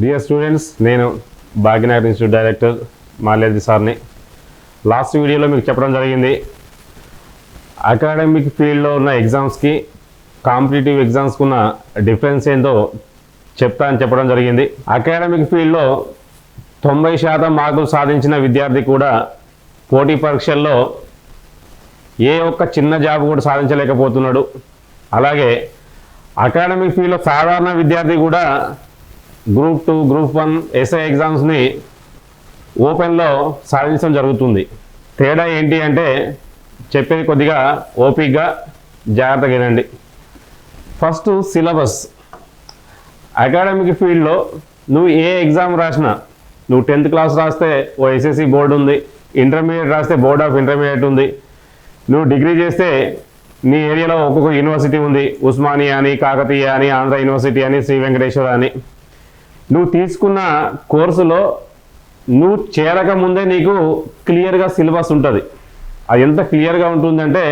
Dear students నేను Bhagyanagar institute director మాలేది సార్ని. Last వీడియోలో మీకు చెప్పడం జరిగింది అకాడమిక్ ఫీల్డ్లో ఉన్న ఎగ్జామ్స్కి కాంపిటేటివ్ ఎగ్జామ్స్కి ఉన్న డిఫరెన్స్ ఏందో చెప్తా అని చెప్పడం జరిగింది. అకాడమిక్ ఫీల్డ్లో తొంభై శాతం మార్కులు సాధించిన విద్యార్థి కూడా పోటీ పరీక్షల్లో ఏ ఒక్క చిన్న జాబ్ కూడా సాధించలేకపోతున్నాడు. అలాగే అకాడమిక్ ఫీల్డ్లో సాధారణ విద్యార్థి కూడా group two group one SI ఎగ్జామ్స్ని ఓపెన్లో సాధించడం జరుగుతుంది. తేడా ఏంటి అంటే చెప్పేది కొద్దిగా ఓపిక్గా జాగ్రత్తగా వినండి. ఫస్ట్ సిలబస్ అకాడమిక్ ఫీల్డ్లో నువ్వు ఏ ఎగ్జామ్ రాసినా నువ్వు టెన్త్ క్లాస్ రాస్తే ఓ ఎస్ఎస్సి బోర్డు ఉంది ఇంటర్మీడియట్ రాస్తే బోర్డ్ ఆఫ్ ఇంటర్మీడియట్ ఉంది నువ్వు డిగ్రీ చేస్తే నీ ఏరియాలో ఒక్కొక్క యూనివర్సిటీ ఉంది ఉస్మానియా అని కాకతీయ అని ఆంధ్ర యూనివర్సిటీ అని శ్రీ వెంకటేశ్వర అని. నువ్వు తీసుకున్న కోర్సులో నువ్వు చేరక ముందే నీకు క్లియర్గా సిలబస్ ఉంటుంది. అది ఎంత క్లియర్గా ఉంటుందంటే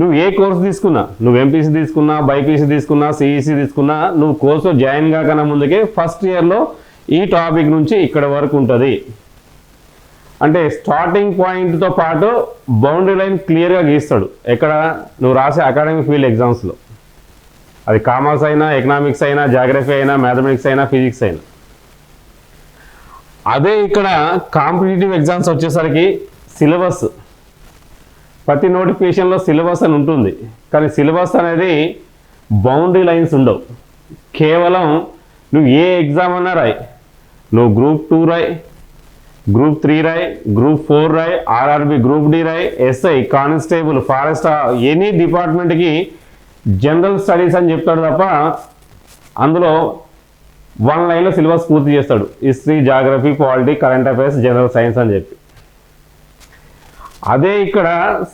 నువ్వు ఏ కోర్సు తీసుకున్నా నువ్వు ఎంపీసీ తీసుకున్నా బైపీసీ తీసుకున్నా సిఈసీ తీసుకున్నా నువ్వు కోర్సులో జాయిన్ కాకన్నా ముందుకే ఫస్ట్ ఇయర్లో ఈ టాపిక్ నుంచి ఇక్కడ వరకు ఉంటుంది. అంటే స్టార్టింగ్ పాయింట్తో పాటు బౌండరీ లైన్ క్లియర్గా గీస్తాడు. ఎక్కడ? నువ్వు రాసే అకాడమిక్ ఫీల్డ్ ఎగ్జామ్స్లో. అది కామర్స్ అయినా ఎకనామిక్స్ అయినా జాగ్రఫీ అయినా మ్యాథమెటిక్స్ అయినా ఫిజిక్స్ అయినా. అదే ఇక్కడ కాంపిటేటివ్ ఎగ్జామ్స్ వచ్చేసరికి సిలబస్ ప్రతి నోటిఫికేషన్లో సిలబస్ అని ఉంటుంది. కానీ సిలబస్ అనేది బౌండరీ లైన్స్ ఉండవు. కేవలం నువ్వు ఏ ఎగ్జామ్ అన్నా రాయి. నువ్వు గ్రూప్ టూ రాయి గ్రూప్ త్రీ రాయి గ్రూప్ ఫోర్ రాయి ఆర్ఆర్బి గ్రూప్ డి రాయి ఎస్ఐ కానిస్టేబుల్ ఫారెస్ట్ ఎనీ డిపార్ట్మెంట్కి జనరల్ స్టడీస్ అని చెప్తాడు తప్ప అందులో వన్ లైన్లో సిలబస్ పూర్తి చేస్తాడు. History geography polity current affairs general science అని చెప్పి. అదే ఇక్కడ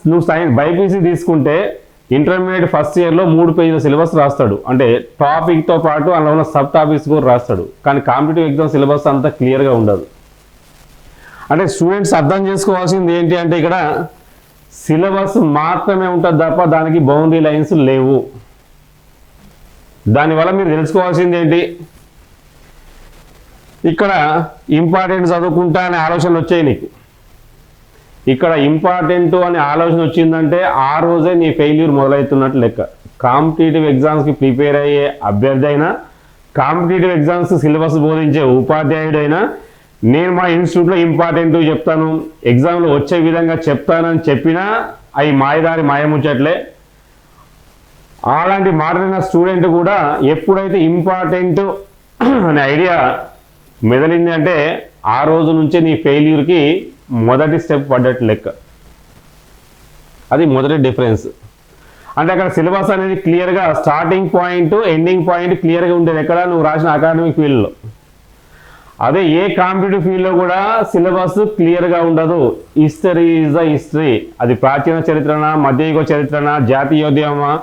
నువ్వు సైన్స్ బైపీసీ తీసుకుంటే ఇంటర్మీడియట్ ఫస్ట్ ఇయర్లో మూడు పేజీల సిలబస్ రాస్తాడు. అంటే టాపిక్తో పాటు అందులో ఉన్న సబ్ టాపిక్స్ కూడా రాస్తాడు. కానీ కాంపిటేటివ్ ఎగ్జామ్ సిలబస్ అంతా క్లియర్గా ఉండదు. అంటే స్టూడెంట్స్ అర్థం చేసుకోవాల్సింది ఏంటి అంటే ఇక్కడ సిలబస్ మాత్రమే ఉంటుంది తప్ప దానికి బౌండరీ లైన్స్ లేవు. దానివల్ల మీరు తెలుసుకోవాల్సింది ఏంటి? ఇక్కడ ఇంపార్టెంట్ చదువుకుంటా అనే ఆలోచనలు వచ్చాయి నీకు. ఇక్కడ ఇంపార్టెంట్ అనే ఆలోచన వచ్చిందంటే ఆ రోజే నీ ఫెయిల్యూర్ మొదలవుతున్నట్టు లెక్క. కాంపిటేటివ్ ఎగ్జామ్స్కి ప్రిపేర్ అయ్యే అభ్యర్థి అయినా కాంపిటేటివ్ ఎగ్జామ్స్ సిలబస్ బోధించే ఉపాధ్యాయుడైనా నేను మా ఇన్స్టిట్యూట్లో ఇంపార్టెంట్ చెప్తాను? ఎగ్జామ్లో వచ్చే విధంగా చెప్తానని చెప్పినా అవి మాయదారి మాయముచ్చట్లే. అలాంటి మాట్లాడిన స్టూడెంట్ కూడా ఎప్పుడైతే ఇంపార్టెంట్ అనే ఐడియా మెదలింది అంటే ఆ రోజు నుంచే నీ ఫెయిల్యూర్కి మొదటి స్టెప్ పడ్డట్టు లెక్క. అది మొదటి డిఫరెన్స్ అంటే అక్కడ సిలబస్ అనేది క్లియర్గా స్టార్టింగ్ పాయింట్ ఎండింగ్ పాయింట్ క్లియర్గా ఉండేది ఎక్కడ? నువ్వు రాసిన అకాడమిక్ ఫీల్డ్లో అదే ఏ కాంపిటేటివ్ ఫీల్డ్లో కూడా సిలబస్ క్లియర్గా ఉండదు. History is the history. అది ప్రాచీన చరిత్రన మధ్యయుగ చరిత్రన జాతీయోద్యమ?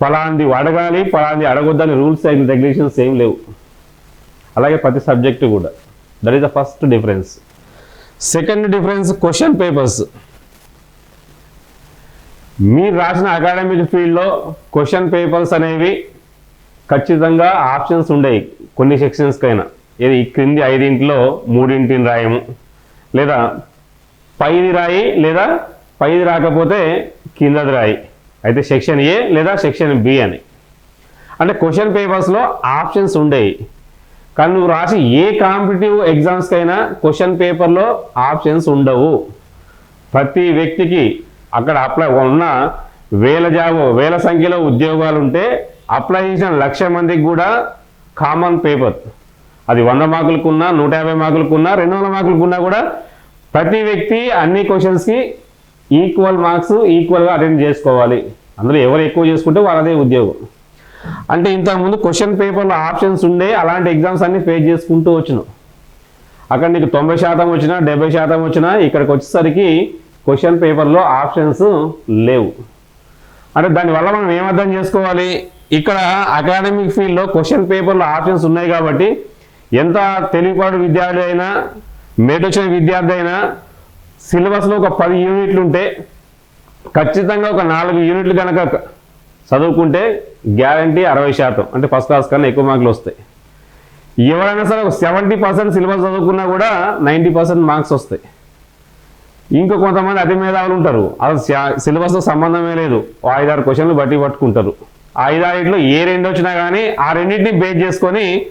ఫలాంది అడగాలి ఫలాంది అడగొద్దని రూల్స్ అండ్ రెగ్యులేషన్స్ ఏం లేవు. అలాగే ప్రతి సబ్జెక్టు కూడా. That is the first difference. Second difference question papers. మీరు రాసిన అకాడమిక్ ఫీల్డ్లో క్వశ్చన్ పేపర్స్ అనేవి ఖచ్చితంగా ఆప్షన్స్ ఉండేవి. కొన్ని సెక్షన్స్కైనా. ఇది క్రింది ఐదింటిలో మూడింటిని రాయము. లేదా పైది రాయి లేదా పైది రాకపోతే కిందది రాయి. అయితే సెక్షన్ ఏ లేదా సెక్షన్ బి అని. అంటే క్వశ్చన్ పేపర్స్లో ఆప్షన్స్ ఉండేవి కానీ నువ్వు రాసి ఏ కాంపిటేటివ్ ఎగ్జామ్స్కైనా క్వశ్చన్ పేపర్లో ఆప్షన్స్ ఉండవు. ప్రతి వ్యక్తికి అక్కడ అప్లై ఉన్న వేల జాబు వేల సంఖ్యలో ఉద్యోగాలు ఉంటే అప్లై చేసిన లక్ష మందికి కూడా కామన్ పేపర్. అది వంద మార్కులకున్నా నూట యాభై మార్కులకున్నా రెండు వందల మార్కులకున్నా కూడా ప్రతి వ్యక్తి అన్ని క్వశ్చన్స్కి ఈక్వల్ మార్క్స్ ఈక్వల్గా అటెండ్ చేసుకోవాలి. అందులో ఎవరు ఎక్కువ చేసుకుంటే వాళ్ళదే ఉద్యోగం. అంటే ఇంతకుముందు క్వశ్చన్ పేపర్లో ఆప్షన్స్ ఉండే అలాంటి ఎగ్జామ్స్ అన్ని ఫేస్ చేసుకుంటూ వచ్చినాం. అక్కడ నీకు తొంభై శాతం వచ్చినా డెబ్బై శాతం వచ్చినా ఇక్కడికి వచ్చేసరికి క్వశ్చన్ పేపర్లో ఆప్షన్స్ లేవు. అంటే దానివల్ల మనం ఏమర్థం చేసుకోవాలి? ఇక్కడ అకాడమిక్ ఫీల్డ్లో క్వశ్చన్ పేపర్లో ఆప్షన్స్ ఉన్నాయి కాబట్టి ఎంత తెలివిపాటు విద్యార్థి అయినా మేట్ వచ్చిన విద్యార్థి అయినా సిలబస్లో ఒక పది యూనిట్లు ఉంటే ఖచ్చితంగా ఒక నాలుగు యూనిట్లు కనుక చదువుకుంటే గ్యారంటీ అరవై శాతం. అంటే ఫస్ట్ క్లాస్ కన్నా ఎక్కువ మార్కులు వస్తాయి. ఎవరైనా సరే ఒక సెవెంటీ పర్సెంట్ సిలబస్ చదువుకున్నా కూడా నైంటీ పర్సెంట్ మార్క్స్ వస్తాయి. ఇంకా కొంతమంది అతి మేధావులు ఉంటారు. అసలు సిలబస్తో సంబంధమే లేదు. ఐదారు క్వశ్చన్లు బట్టి పట్టుకుంటారు. ఐదారిట్లో ఏ రెండు వచ్చినా కానీ ఆ రెండింటిని బేస్ చేసుకొని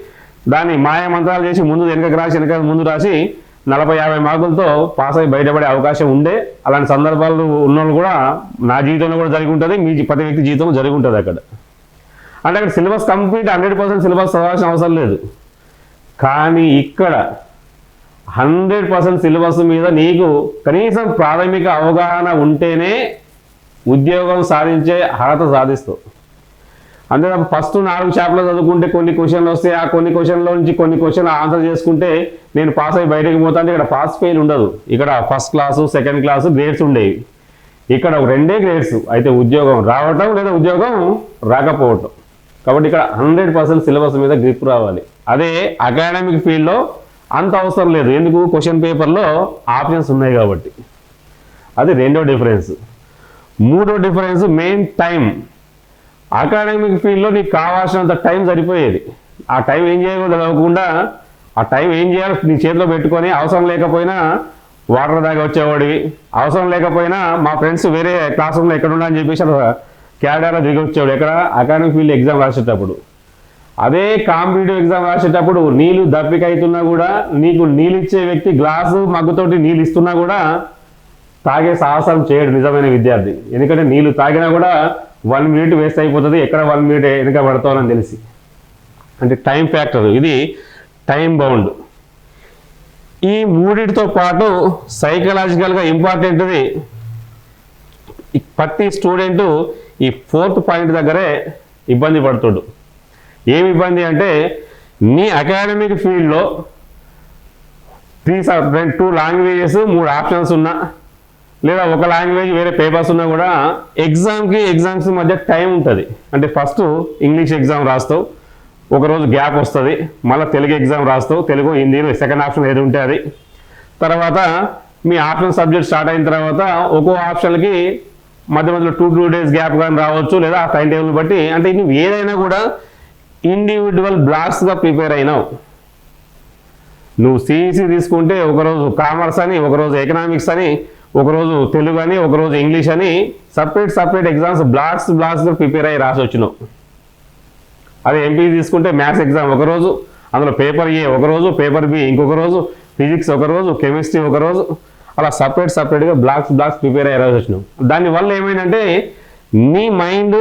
దాన్ని మాయ మంత్రాలు చేసి ముందు వెనక రాసి వెనక ముందు రాసి నలభై యాభై మార్కులతో పాస్ అయి బయటపడే అవకాశం ఉండే. అలాంటి సందర్భాలు ఉన్నోళ్ళు కూడా నా జీవితంలో కూడా జరిగి ఉంటుంది మీ ప్రతి వ్యక్తి జీవితంలో జరిగి ఉంటుంది అక్కడ. అంటే అక్కడ syllabus complete hundred percent syllabus చదవాల్సిన అవసరం లేదు. కానీ ఇక్కడ హండ్రెడ్ పర్సెంట్ సిలబస్ మీద నీకు కనీసం ప్రాథమిక అవగాహన ఉంటేనే ఉద్యోగం సాధించే అర్హత సాధిస్తావు. అంతే తప్ప ఫస్ట్ నాలుగు చాప్టర్లు చదువుకుంటే కొన్ని క్వశ్చన్లు వస్తాయి. ఆ కొన్ని క్వశ్చన్లో నుంచి కొన్ని క్వశ్చన్లు ఆన్సర్ చేసుకుంటే నేను పాస్ అయ్యి బయటకు పోతాను. ఇక్కడ పాస్ ఫెయిల్ ఉండదు. ఇక్కడ first class second class grades ఉండేవి. ఇక్కడ ఒక రెండే గ్రేడ్స్ అయితే ఉద్యోగం రావటం లేదా ఉద్యోగం రాకపోవటం. కాబట్టి ఇక్కడ హండ్రెడ్ పర్సెంట్ సిలబస్ మీద గ్రిప్ రావాలి. అదే అకాడమిక్ ఫీల్డ్లో అంత అవసరం లేదు. ఎందుకు? క్వశ్చన్ పేపర్లో ఆప్షన్స్ ఉన్నాయి కాబట్టి. అది రెండో డిఫరెన్స్ మూడో డిఫరెన్స్ మెయిన్ టైం అకాడమిక్ ఫీల్డ్లో నీకు కావాల్సినంత టైం సరిపోయేది. ఆ టైం ఏం చేయకూడదు తెలియకుండా ఆ టైం ఏం చేయాలి నీ చేతిలో పెట్టుకొని అవసరం లేకపోయినా వాటర్ దాకా వచ్చేవాడివి. అవసరం లేకపోయినా మా ఫ్రెండ్స్ వేరే క్లాస్ రూమ్లో ఎక్కడ ఉండని చెప్పేసి అలా క్యాడాలో దిగి వచ్చేవాడు. ఎక్కడ? అకాడమిక్ ఫీల్డ్ ఎగ్జామ్ రాసేటప్పుడు. అదే కాంపిటేటివ్ ఎగ్జామ్ రాసేటప్పుడు నీళ్ళు దప్పిక అవుతున్నా కూడా నీకు నీళ్ళు ఇచ్చే వ్యక్తి గ్లాసు మగ్గుతోటి నీళ్ళు ఇస్తున్నా కూడా తాగే సాహసం చేయడు నిజమైన విద్యార్థి. ఎందుకంటే నీళ్ళు తాగినా కూడా వన్ మినిట్ వేస్ట్ అయిపోతుంది ఎక్కడ వన్ మినిట్ వెనుక పడతామని తెలిసి. అంటే టైం ఫ్యాక్టర్ ఇది టైం బౌండ్. ఈ మూడింటితో పాటు సైకలాజికల్గా ఇంపార్టెంట్ది ప్రతి స్టూడెంట్ ఈ ఫోర్త్ పాయింట్ దగ్గరే ఇబ్బంది పడుతుడు. ఏమి ఇబ్బంది అంటే నీ అకాడమిక్ ఫీల్డ్లో త్రీ టూ లాంగ్వేజెస్ మూడు ఆప్షన్స్ ఉన్నా లేదా ఒక లాంగ్వేజ్ వేరే పేపర్స్ ఉన్నా కూడా ఎగ్జామ్కి ఎగ్జామ్స్ మధ్య టైం ఉంటుంది. అంటే ఫస్ట్ ఇంగ్లీష్ ఎగ్జామ్ రాస్తావు ఒకరోజు గ్యాప్ వస్తుంది మళ్ళీ తెలుగు ఎగ్జామ్ రాస్తావు తెలుగు హిందీలో సెకండ్ ఆప్షన్ ఏది ఉంటే అది. తర్వాత మీ ఆప్షన్ సబ్జెక్ట్ స్టార్ట్ అయిన తర్వాత ఒక్కో ఆప్షన్కి మధ్య మధ్యలో టూ టూ డేస్ గ్యాప్ కానీ రావచ్చు లేదా టైం టేబుల్ బట్టి. అంటే నువ్వు ఏదైనా కూడా ఇండివిజువల్ బ్లాక్స్గా ప్రిపేర్ అయినావు. నువ్వు సిఈసి తీసుకుంటే ఒకరోజు కామర్స్ అని ఒకరోజు ఎకనామిక్స్ అని ఒకరోజు తెలుగు అని ఒకరోజు ఇంగ్లీష్ అని సపరేట్ సపరేట్ ఎగ్జామ్స్ బ్లాక్స్ బ్లాక్స్గా ప్రిపేర్ అయ్యి రాసి వచ్చినావు అదే ఎంపీ తీసుకుంటే మ్యాథ్స్ ఎగ్జామ్ ఒకరోజు అందులో పేపర్ ఏ ఒకరోజు పేపర్ బి ఇంకొక రోజు ఫిజిక్స్ ఒకరోజు కెమిస్ట్రీ ఒకరోజు అలా సపరేట్ సపరేట్గా బ్లాక్స్ బ్లాక్స్ ప్రిపేర్ అయ్యి రాసి వచ్చినావు దానివల్ల ఏమైందంటే నీ మైండ్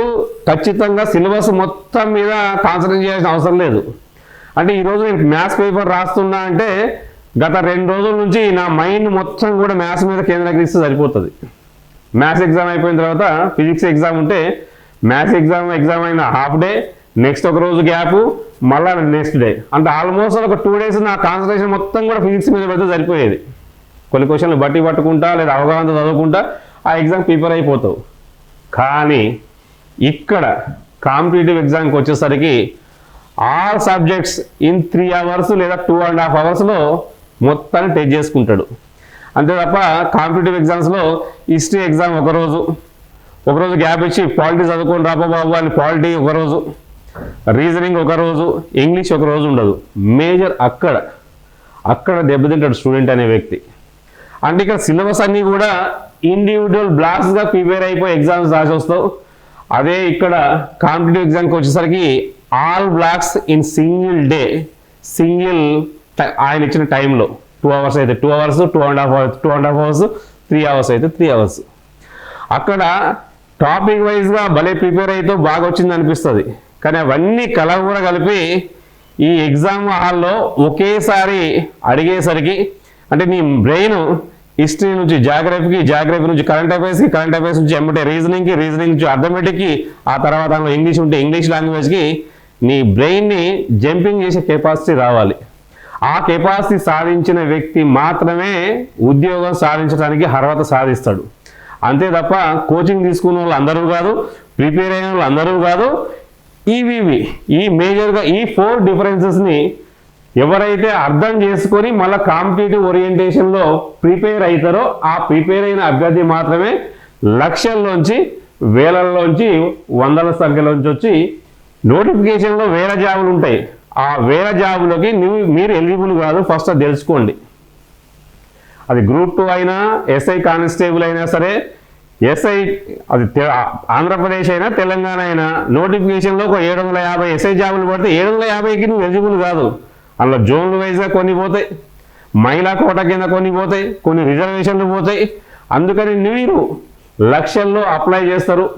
ఖచ్చితంగా సిలబస్ మొత్తం మీద కాన్సన్ట్రేట్ చేయాల్సిన అవసరం లేదు. అంటే ఈరోజు నేను మ్యాథ్స్ పేపర్ రాస్తున్నా అంటే గత రెండు రోజుల నుంచి నా మైండ్ మొత్తం కూడా మ్యాథ్స్ మీద కేంద్రీకరిస్తే సరిపోతుంది. మ్యాథ్స్ ఎగ్జామ్ అయిపోయిన తర్వాత ఫిజిక్స్ ఎగ్జామ్ ఉంటే మ్యాథ్స్ ఎగ్జామ్ ఎగ్జామ్ అయిన హాఫ్ డే నెక్స్ట్ ఒక రోజు గ్యాప్ మళ్ళా నెక్స్ట్ డే. అంటే ఆల్మోస్ట్ ఒక టూ డేస్ నా కాన్సన్ట్రేషన్ మొత్తం కూడా ఫిజిక్స్ మీద పెడితే సరిపోయేది. కొన్ని క్వశ్చన్లు బట్టి పట్టుకుంటా లేదా అవగాహన చదువుకుంటా ఆ ఎగ్జామ్ ప్రిపేర్ అయిపోతావు. కానీ ఇక్కడ కాంపిటేటివ్ ఎగ్జామ్కి వచ్చేసరికి all subjects in three hours లేదా టూ అండ్ హాఫ్ అవర్స్లో మొత్తాన్ని టెస్ట్ చేసుకుంటాడు. అంతే తప్ప కాంపిటేటివ్ ఎగ్జామ్స్లో హిస్టరీ ఎగ్జామ్ ఒకరోజు ఒకరోజు గ్యాప్ ఇచ్చి పాలిటీ చదువుకొని రాబాబు బాబు అని పాలిటీ ఒకరోజు రీజనింగ్ ఒకరోజు ఇంగ్లీష్ ఒక రోజు ఉండదు. మేజర్ అక్కడ అక్కడ దెబ్బతింటాడు స్టూడెంట్ అనే వ్యక్తి. అంటే ఇక్కడ సిలబస్ అన్నీ కూడా ఇండివిజువల్ బ్లాక్స్గా ప్రిపేర్ అయిపోయి ఎగ్జామ్స్ రాసి వస్తావు. అదే ఇక్కడ కాంపిటేటివ్ ఎగ్జామ్కి వచ్చేసరికి all blocks in single day single ఆయన ఇచ్చిన టైంలో. టూ అవర్స్ అయితే two hours two and half hours two and half hours three hours అయితే త్రీ అవర్స్ అక్కడ టాపిక్ వైజ్గా భలే ప్రిపేర్ అయితే బాగా వచ్చింది అనిపిస్తుంది. కానీ అవన్నీ కలవ కూడా కలిపి ఈ ఎగ్జామ్ హాల్లో ఒకేసారి అడిగేసరికి అంటే నీ బ్రెయిన్ హిస్టరీ నుంచి జాగ్రఫీకి జాగ్రఫీ నుంచి కరెంట్ అఫైర్స్కి కరెంట్ అఫైర్స్ నుంచి ఎమ్మటే రీజనింగ్కి రీజనింగ్ నుంచి అర్థమెటిక్కి ఆ తర్వాత ఇంగ్లీష్ ఉంటే ఇంగ్లీష్ లాంగ్వేజ్కి నీ బ్రెయిన్ని జంపింగ్ చేసే కెపాసిటీ రావాలి. ఆ కెపాసిటీ సాధించిన వ్యక్తి మాత్రమే ఉద్యోగం సాధించడానికి అర్హత సాధిస్తాడు. అంతే తప్ప కోచింగ్ తీసుకున్న వాళ్ళు అందరూ కాదు ప్రిపేర్ అయిన వాళ్ళు అందరూ కాదు ఈవీవి ఈ మేజర్గా ఈ ఫోర్ డిఫరెన్సెస్ని ఎవరైతే అర్థం చేసుకొని మళ్ళీ కాంపిటేటివ్ ఓరియంటేషన్లో ప్రిపేర్ అవుతారో ఆ ప్రిపేర్ అయిన అభ్యర్థి మాత్రమే లక్షల్లోంచి వేలల్లోంచి వందల సంఖ్యలోంచి వచ్చి నోటిఫికేషన్లో వేల జాబులు ఉంటాయి. ఆ వేల జాబులకి మీరు ఎలిజిబుల్ కాదు ఫస్ట్ అది తెలుసుకోండి. అది గ్రూప్ టూ అయినా ఎస్ఐ కానిస్టేబుల్ అయినా సరే ఎస్ఐ అది తె- ఆంధ్రప్రదేశ్ అయినా తెలంగాణ అయినా నోటిఫికేషన్లో ఒక ఏడు వందల యాభై ఎస్ఐ జాబులు పడితే ఏడు వందల యాభైకి నువ్వు ఎలిజిబుల్ కాదు. అందులో జోన్లు వైజ్గా కొన్ని పోతాయి మహిళా కోట కింద కొన్ని పోతాయి కొన్ని రిజర్వేషన్లు పోతాయి. అందుకని మీరు లక్షల్లో అప్లై చేస్తారు.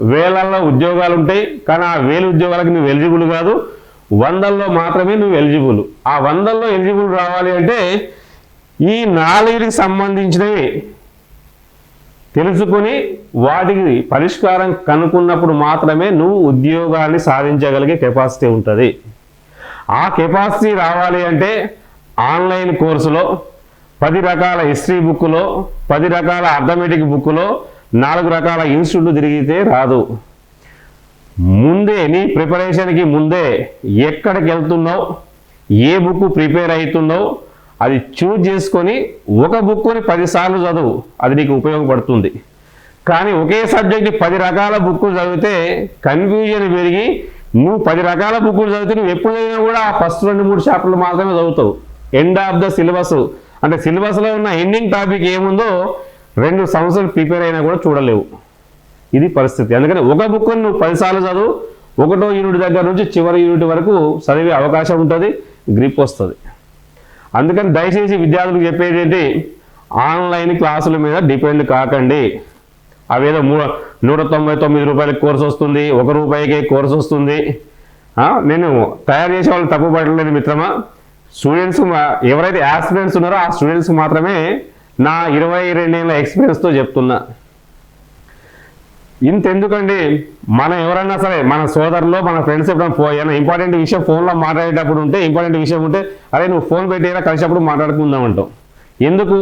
వేలల్లో ఉద్యోగాలు ఉంటాయి కానీ ఆ వేలు ఉద్యోగాలకు నువ్వు ఎలిజిబుల్ కాదు. వందల్లో మాత్రమే నువ్వు ఎలిజిబుల్. ఆ వందల్లో ఎలిజిబుల్ రావాలి అంటే ఈ నాలుగుకి సంబంధించినవి తెలుసుకొని వాటికి పరిష్కారం కనుక్కున్నప్పుడు మాత్రమే నువ్వు ఉద్యోగాన్ని సాధించగలిగే కెపాసిటీ ఉంటుంది. ఆ కెపాసిటీ రావాలి అంటే ఆన్లైన్ కోర్సులో పది రకాల హిస్టరీ బుక్లో పది రకాల అర్థమెటిక్ బుక్లో నాలుగు రకాల ఇన్స్టిట్యూట్ తిరిగితే రాదు. ముందే నీ ప్రిపరేషన్కి ముందే ఎక్కడికి వెళ్తున్నావు? ఏ బుక్ ప్రిపేర్ అవుతున్నావు? అది చూజ్ చేసుకొని ఒక బుక్ని పదిసార్లు చదువు. అది నీకు ఉపయోగపడుతుంది. కానీ ఒకే సబ్జెక్ట్ పది రకాల బుక్కులు చదివితే కన్ఫ్యూజన్ పెరిగి నువ్వు పది రకాల బుక్కులు చదివితే నువ్వు ఎప్పుడు చదివినా కూడా ఆ ఫస్ట్ రెండు మూడు చాప్టర్లు మాత్రమే చదువుతావు. ఎండ్ ఆఫ్ ద సిలబస్ అంటే సిలబస్లో ఉన్న ఎండింగ్ టాపిక్ ఏముందో రెండు సంవత్సరాలు ప్రిపేర్ అయినా కూడా చూడలేవు. ఇది పరిస్థితి. అందుకని ఒక బుక్ నువ్వు పదిసార్లు చదువు ఒకటో యూనిట్ దగ్గర నుంచి చివరి యూనిట్ వరకు చదివే అవకాశం ఉంటుంది గ్రిప్ వస్తుంది. అందుకని దయచేసి విద్యార్థులకు చెప్పేది ఏంటి? ఆన్లైన్ క్లాసుల మీద డిపెండ్ కాకండి. అవేదో మూ నూట తొంభై తొమ్మిది రూపాయలకి కోర్సు వస్తుంది ఒక రూపాయికే కోర్సు వస్తుంది. నేను తయారు చేసే వాళ్ళు తప్పు పడలేదు మిత్రమా? స్టూడెంట్స్ ఎవరైతే యాస్పిరెంట్స్ ఉన్నారో ఆ స్టూడెంట్స్ మాత్రమే నా ఇరవై రెండేళ్ళ ఎక్స్పీరియన్స్తో చెప్తున్నా. ఇంతెందుకండి? మనం ఎవరన్నా సరే మన సోదరులో మన ఫ్రెండ్స్ ఎప్పుడైనా ఫోన్ ఏమైనా ఇంపార్టెంట్ విషయం ఫోన్లో మాట్లాడేటప్పుడు ఉంటే ఇంపార్టెంట్ విషయం ఉంటే అరే నువ్వు ఫోన్ పెట్టేలా కలిసినప్పుడు మాట్లాడుకుందాం అంటాం. ఎందుకు?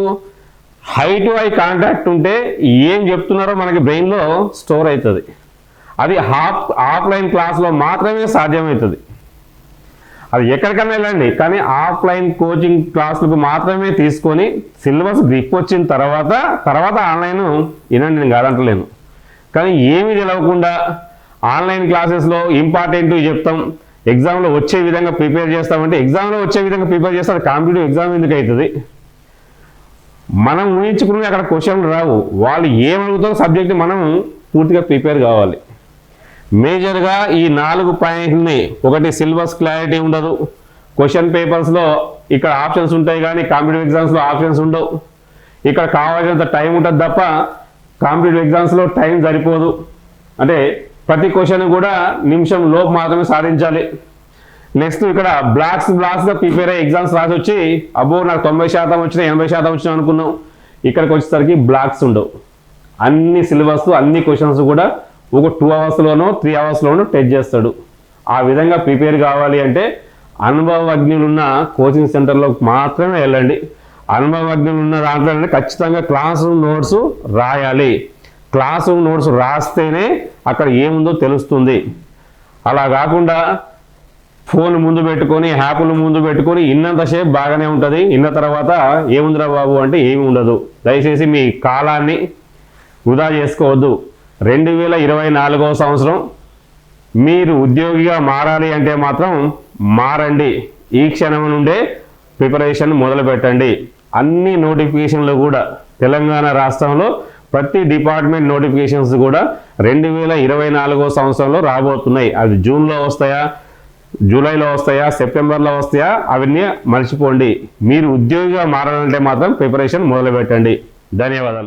హై టు హై కాంటాక్ట్ ఉంటే ఏం చెప్తున్నారో మనకి బ్రెయిన్లో స్టోర్ అవుతుంది. అది హాఫ్ ఆఫ్లైన్ క్లాస్లో మాత్రమే సాధ్యమవుతుంది. అది ఎక్కడికైనా వెళ్ళండి కానీ ఆఫ్లైన్ కోచింగ్ క్లాసులకు మాత్రమే తీసుకొని సిలబస్ గ్రిప్ వచ్చిన తర్వాత తర్వాత ఆన్లైన్ వినండి నేను కాదంటలేను కానీ ఏమీ తెలవకుండా ఆన్లైన్ క్లాసెస్లో ఇంపార్టెంట్ చెప్తాం. ఎగ్జామ్లో వచ్చే విధంగా ప్రిపేర్ చేస్తామంటే ఎగ్జామ్లో వచ్చే విధంగా ప్రిపేర్ చేస్తే కాంపిటేటివ్ ఎగ్జామ్ ఎందుకు అవుతుంది? మనం ఊహించుకుని అక్కడ క్వశ్చన్లు రావు. వాళ్ళు ఏమడుగుతారో సబ్జెక్ట్ మనం పూర్తిగా ప్రిపేర్ కావాలి. మేజర్గా ఈ నాలుగు పాయింట్ని ఒకటి సిలబస్ క్లారిటీ ఉండదు. క్వశ్చన్ పేపర్స్లో ఇక్కడ ఆప్షన్స్ ఉంటాయి కానీ కాంపిటేటివ్ ఎగ్జామ్స్లో ఆప్షన్స్ ఉండవు. ఇక్కడ కావాల్సినంత టైం ఉంటుంది తప్ప కాంపిటేటివ్ ఎగ్జామ్స్లో టైం సరిపోదు. అంటే ప్రతి క్వశ్చన్ కూడా నిమిషం లోపు మాత్రమే సాధించాలి. నెక్స్ట్ ఇక్కడ బ్లాక్స్ బ్లాక్స్గా ప్రిపేర్ అయ్యి ఎగ్జామ్స్ రాసి వచ్చి అబ్బో నాకు తొంభై శాతం వచ్చిన ఎనభై శాతం వచ్చినా అనుకున్నాం. ఇక్కడికి వచ్చేసరికి బ్లాక్స్ ఉండవు. అన్ని సిలబస్ అన్ని క్వశ్చన్స్ కూడా ఒక టూ అవర్స్లోనో త్రీ అవర్స్లోనో టెస్ట్ చేస్తాడు. ఆ విధంగా ప్రిపేర్ కావాలి అంటే అనుభవజ్ఞులున్న కోచింగ్ సెంటర్లోకి మాత్రమే వెళ్ళండి. అనుభవజ్ఞులు ఉన్న దాంట్లో అంటే ఖచ్చితంగా క్లాస్ రూమ్ నోట్స్ రాయాలి. క్లాస్ రూమ్ నోట్స్ రాస్తేనే అక్కడ ఏముందో తెలుస్తుంది. అలా కాకుండా ఫోన్ ముందు పెట్టుకొని యాప్లు ముందు పెట్టుకొని ఇన్నంతసేపు బాగానే ఉంటుంది. ఇన్న తర్వాత ఏముందిరా బాబు అంటే ఏమి ఉండదు. దయచేసి మీ కాలాన్ని వృధా చేసుకోవద్దు. రెండు వేల ఇరవై నాలుగవ సంవత్సరం మీరు ఉద్యోగిగా మారాలి అంటే మాత్రం మారండి. ఈ క్షణం నుండే ప్రిపరేషన్ మొదలు పెట్టండి అన్ని నోటిఫికేషన్లు కూడా తెలంగాణ రాష్ట్రంలో ప్రతి డిపార్ట్మెంట్ నోటిఫికేషన్స్ కూడా రెండు వేల ఇరవై నాలుగో సంవత్సరంలో రాబోతున్నాయి. అవి జూన్లో వస్తాయా? జూలైలో వస్తాయా? సెప్టెంబర్లో వస్తాయా? అవన్నీ మర్చిపోండి. మీరు ఉద్యోగిగా మారాలంటే మాత్రం ప్రిపరేషన్ మొదలుపెట్టండి. ధన్యవాదాలు.